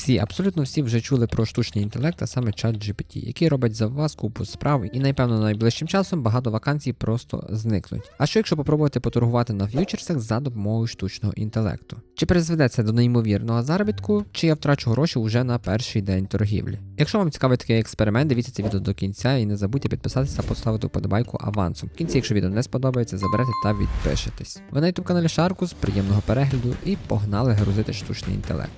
Всі, абсолютно всі вже чули про штучний інтелект, а саме чат GPT, який робить за вас купу справ, і напевно найближчим часом багато вакансій просто зникнуть. А що якщо попробувати поторгувати на ф'ючерсах за допомогою штучного інтелекту? Чи призведе це до неймовірного заробітку, чи я втрачу гроші уже на перший день торгівлі? Якщо вам цікавий такий експеримент, дивіться це відео до кінця і не забудьте підписатися, поставити вподобайку авансом. В кінці, якщо відео не сподобається, заберете та відпишетесь. Ви на youtube каналі Шаркус, приємного перегляду і погнали грузити штучний інтелект.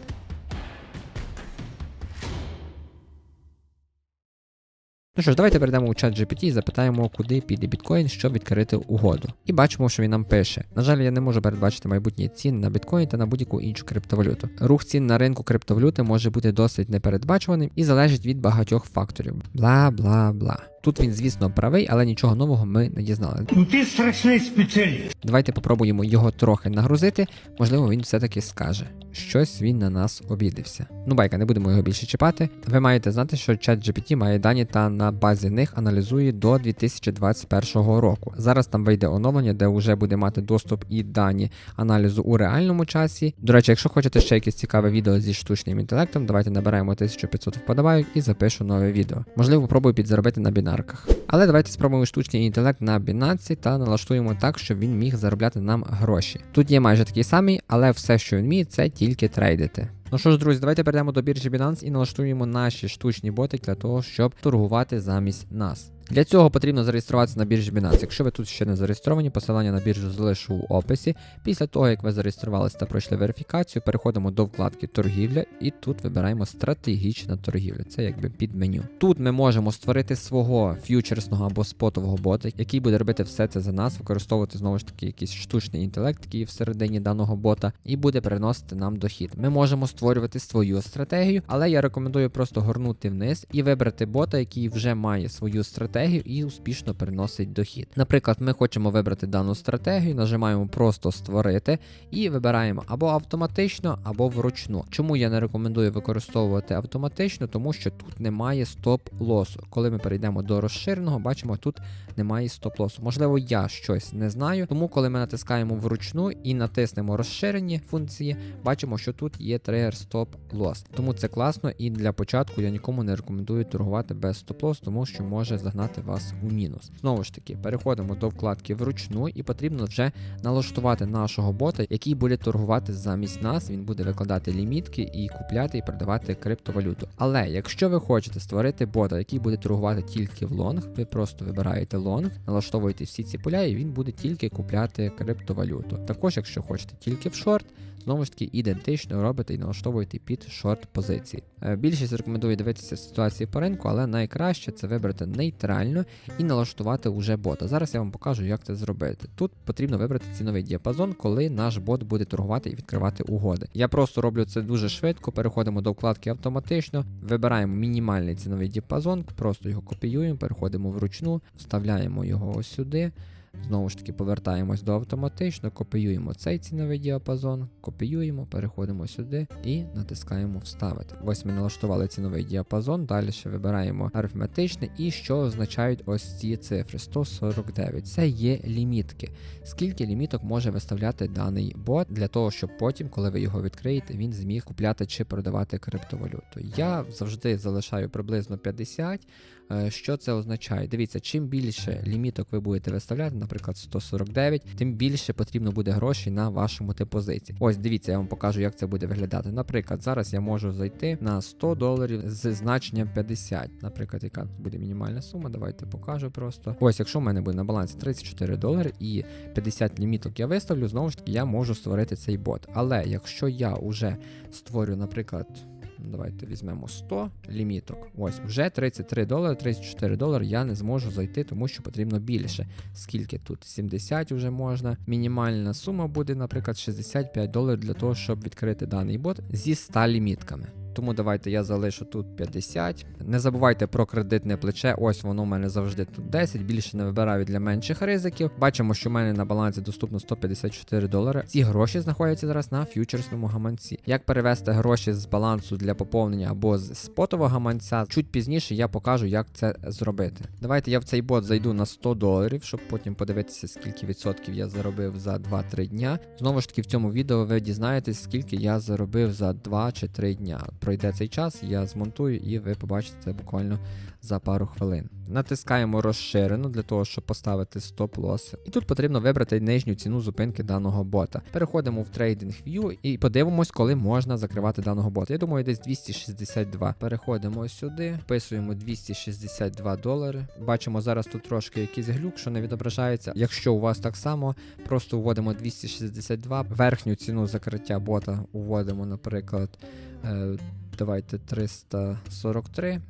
Ну що ж, давайте перейдемо у чат GPT і запитаємо, куди піде біткоін, щоб відкрити угоду. І бачимо, що він нам пише. На жаль, я не можу передбачити майбутні ціни на біткоін та на будь-яку іншу криптовалюту. Рух цін на ринку криптовалюти може бути досить непередбачуваним і залежить від багатьох факторів. Бла бла бла. Тут він, звісно, правий, але нічого нового ми не дізнали. Ну ти страшний спеціаліст. Давайте попробуємо його трохи нагрузити. Можливо, він все-таки скаже. Щось він на нас обідився. Ну, байка, не будемо його більше чіпати. Ви маєте знати, що ChatGPT має дані та на базі них аналізує до 2021 року. Зараз там вийде оновлення, де вже буде мати доступ і дані аналізу у реальному часі. До речі, якщо хочете ще якесь цікаве відео зі штучним інтелектом, давайте набираємо 1500 вподобайок і запишу нове відео. Можливо, попробую підзаробити на бінарках. Але давайте спробуємо штучний інтелект на Binance та налаштуємо так, щоб він міг заробляти нам гроші. Тут є майже такий самий, але все, що він вміє, це тільки трейдити. Ну що ж, друзі, давайте перейдемо до біржі Binance і налаштуємо наші штучні боти для того, щоб торгувати замість нас. Для цього потрібно зареєструватися на біржі Binance. Якщо ви тут ще не зареєстровані, посилання на біржу залишу в описі. Після того, як ви зареєструвалися та пройшли верифікацію, переходимо до вкладки торгівля і тут вибираємо стратегічна торгівля. Це якби під меню. Тут ми можемо створити свого ф'ючерсного або спотового бота, який буде робити все це за нас, використовувати знову ж таки якийсь штучний інтелект, який всередині даного бота, і буде приносити нам дохід. Ми можемо створювати свою стратегію, але я рекомендую просто горнути вниз і вибрати бота, який вже має свою стратегію і успішно приносить дохід. Наприклад, ми хочемо вибрати дану стратегію, нажимаємо просто створити і вибираємо або автоматично, або вручну. Чому я не рекомендую використовувати автоматично, тому що тут немає стоп-лосу. Коли ми перейдемо до розширеного, бачимо, тут немає стоп-лосу. Можливо, я щось не знаю, тому коли ми натискаємо вручну і натиснемо розширені функції, бачимо, що тут є тригер стоп-лос. Тому це класно і для початку я нікому не рекомендую торгувати без стоп-лос, тому що може загнати вас у мінус. Знову ж таки, переходимо до вкладки вручну і потрібно вже налаштувати нашого бота, який буде торгувати замість нас. Він буде викладати лімітки і купляти і продавати криптовалюту. Але якщо ви хочете створити бота, який буде торгувати тільки в лонг, ви просто вибираєте лонг, налаштовуєте всі ці поля, і він буде тільки купляти криптовалюту. Також, якщо хочете тільки в шорт, знову ж таки ідентично робите і налаштовуєте під шорт позиції. Е, Більшість рекомендує дивитися ситуації по ринку, але найкраще це вибрати нейтрально і налаштувати уже бота. Зараз я вам покажу, як це зробити. Тут потрібно вибрати ціновий діапазон, коли наш бот буде торгувати і відкривати угоди. Я просто роблю це дуже швидко. Переходимо до вкладки автоматично, вибираємо мінімальний ціновий діапазон, просто його копіюємо, переходимо вручну, вставляємо його ось сюди. Знову ж таки, повертаємось до автоматично, копіюємо цей ціновий діапазон, копіюємо, переходимо сюди і натискаємо вставити. Ось ми налаштували ціновий діапазон. Далі ще вибираємо арифметичне і що означають ось ці цифри 149. Це є лімітки. Скільки ліміток може виставляти даний бот для того, щоб потім, коли ви його відкриєте, він зміг купляти чи продавати криптовалюту. Я завжди залишаю приблизно 50. Е, Що це означає? Дивіться, чим більше ліміток ви будете виставляти, наприклад, 149, тим більше потрібно буде грошей на вашому депозиті. Ось дивіться, я вам покажу, як це буде виглядати. Наприклад, зараз я можу зайти на 100 доларів з значенням 50. Наприклад, яка буде мінімальна сума. Давайте покажу просто. Ось, якщо в мене буде на балансі 34 долари і 50 ліміток я виставлю, знову ж таки, я можу створити цей бот. Але якщо я вже створю, наприклад. Давайте візьмемо 100 ліміток. Ось вже 33 долари, 34 долари я не зможу зайти, тому що потрібно більше. Скільки тут? 70 вже можна. Мінімальна сума буде, наприклад, 65 доларів для того, щоб відкрити даний бот зі 100 лімітками. Тому давайте я залишу тут 50. Не забувайте про кредитне плече. Ось воно у мене завжди тут 10. Більше не вибираю для менших ризиків. Бачимо, що в мене на балансі доступно 154 долари. Ці гроші знаходяться зараз на ф'ючерсному гаманці. Як перевести гроші з балансу для поповнення або з спотового гаманця? Чуть пізніше я покажу, як це зробити. Давайте я в цей бот зайду на 100 доларів, щоб потім подивитися, скільки відсотків я заробив за 2-3 дня. Знову ж таки, в цьому відео ви дізнаєтесь, скільки я заробив за 2 чи 3 дня. Пройде цей час, я змонтую і ви побачите це буквально за пару хвилин. Натискаємо розширену для того, щоб поставити стоп-лоси. І тут потрібно вибрати нижню ціну зупинки даного бота. Переходимо в Trading View і подивимось, коли можна закривати даного бота. Я думаю, десь 262. Переходимо сюди, вписуємо 262 долари. Бачимо зараз тут трошки якийсь глюк, що не відображається. Якщо у вас так само, просто вводимо 262. Верхню ціну закриття бота вводимо, наприклад, давайте 343.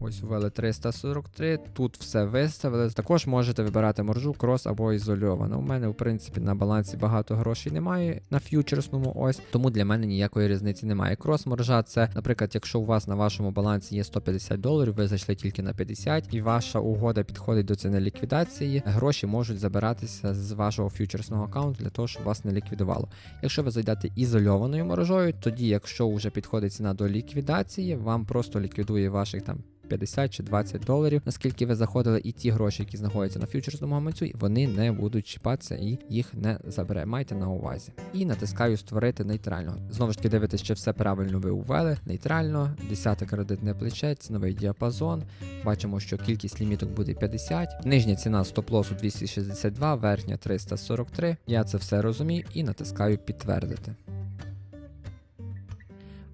Ось ввели 343. Тут все виставили. Також можете вибирати моржу, крос або ізольовано. У мене, в принципі, на балансі багато грошей немає на ф'ючерсному ось, тому для мене ніякої різниці немає. Крос моржа це, наприклад, якщо у вас на вашому балансі є 150 доларів, ви зайшли тільки на 50, і ваша угода підходить до ціни ліквідації, гроші можуть забиратися з вашого ф'ючерсного аккаунту для того, щоб вас не ліквідувало. Якщо ви зайдете ізольованою моржою, тоді, якщо вже підходить ціна до ліквідації, вам просто ліквідує ваших там. 50 чи 20 доларів, наскільки ви заходили, і ті гроші, які знаходяться на фьючерсному гаманцю, вони не будуть чіпатися і їх не забере. Майте на увазі. І натискаю створити нейтрального. Знову ж таки, дивитесь, чи все правильно ви ввели. Нейтрально, 10 кредитне плече, ціновий діапазон. Бачимо, що кількість ліміток буде 50. Нижня ціна стоп-лосу 262, верхня 343. Я це все розумію і натискаю підтвердити.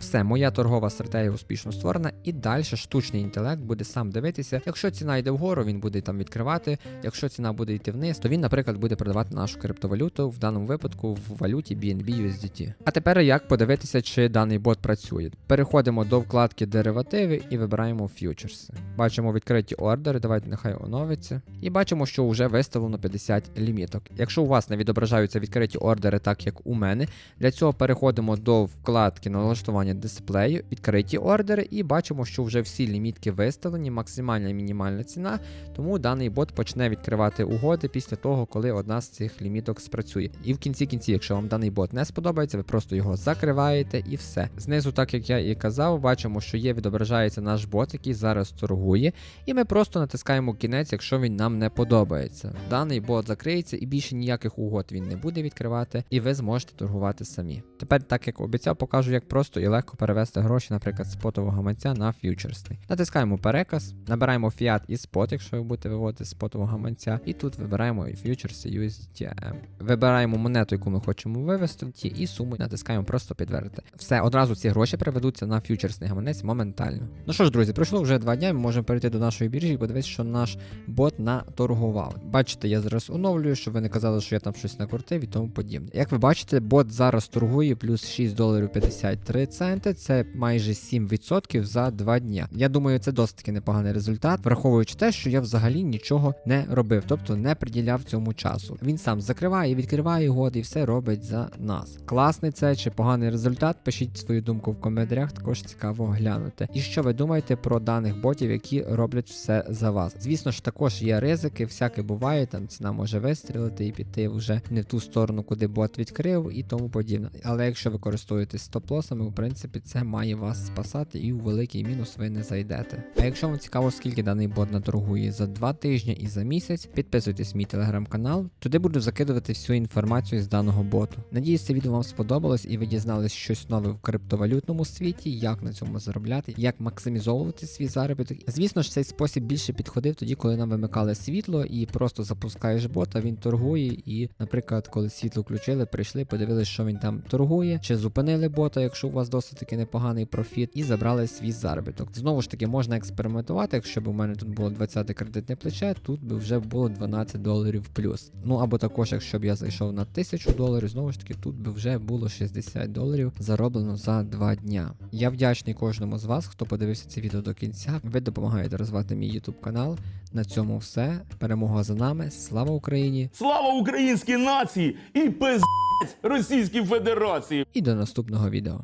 Все, моя торгова стратегія успішно створена, і далі штучний інтелект буде сам дивитися. Якщо ціна йде вгору, він буде там відкривати. Якщо ціна буде йти вниз, то він, наприклад, буде продавати нашу криптовалюту, в даному випадку в валюті BNB USDT. А тепер як подивитися, чи даний бот працює. Переходимо до вкладки деривативи і вибираємо фьючерси. Бачимо відкриті ордери, давайте нехай оновиться. І бачимо, що вже виставлено 50 ліміток. Якщо у вас не відображаються відкриті ордери, так як у мене, для цього переходимо до вкладки налаштування дисплею, відкриті ордери, і бачимо, що вже всі лімітки виставлені, максимальна і мінімальна ціна, тому даний бот почне відкривати угоди після того, коли одна з цих ліміток спрацює. І в кінці кінці, якщо вам даний бот не сподобається, ви просто його закриваєте і все. Знизу, так як я і казав, бачимо, що є відображається наш бот, який зараз торгує, і ми просто натискаємо кінець, якщо він нам не подобається. Даний бот закриється і більше ніяких угод він не буде відкривати, і ви зможете торгувати самі. Тепер, так як обіцяв, покажу, як просто і легко перевести гроші, наприклад, з спотового гаманця на ф'ючерсний. Натискаємо переказ, набираємо фіат і спот, якщо ви будете виводити з спотового гаманця, і тут вибираємо ф'ючерси USDTM. Вибираємо монету, яку ми хочемо вивести і суму натискаємо просто підтвердити. Все, одразу ці гроші переведуться на ф'ючерсний гаманець моментально. Ну що ж, друзі, пройшло вже два дня. Ми можемо перейти до нашої біржі і подивитися, що наш бот наторгував. Бачите, я зараз оновлюю, щоб ви не казали, що я там щось накрутив і тому подібне. Як ви бачите, бот зараз торгує плюс 6 доларів 53 центи. Це майже 7% за 2 дня. Я думаю, це досить таки непоганий результат, враховуючи те, що я взагалі нічого не робив, тобто не приділяв цьому часу. Він сам закриває, відкриває угоди і все робить за нас. Класний це чи поганий результат? Пишіть свою думку в коментарях, також цікаво глянути. І що ви думаєте про даних ботів, які роблять все за вас? Звісно ж, також є ризики, всяке буває. Там ціна може вистрілити і піти вже не в ту сторону, куди бот відкрив, і тому подібне. Але якщо ви користуєтесь стоп-лосами, в принципі, це має вас спасати, і у великий мінус ви не зайдете. А якщо вам цікаво, скільки даний бот наторгує за 2 тижні і за місяць, підписуйтесь в мій телеграм-канал. Туди буду закидувати всю інформацію з даного боту. Надіюсь, це відео вам сподобалось і ви дізнались щось нове в криптовалютному світі, як на цьому заробляти, як максимізовувати свій заробіток. Звісно ж, цей спосіб більше підходив тоді, коли нам вимикали світло і просто запускаєш бота, він торгує. І, наприклад, коли світло включили, прийшли, подивилися, що він там торгує, чи зупинили бота, якщо у вас досить таки непоганий профіт, і забрали свій заробіток. Знову ж таки, можна експериментувати. Якщо б у мене тут було 20 кредитне плече, тут би вже було 12 доларів плюс. Ну або також, якщо б я зайшов на 1000 доларів, знову ж таки, тут би вже було 60 доларів зароблено за 2 дня. Я вдячний кожному з вас, хто подивився це відео до кінця. Ви допомагаєте розвивати мій YouTube канал. На цьому все. Перемога за нами. Слава Україні! Слава українській нації і пиздець Російській Федерації! І до наступного відео.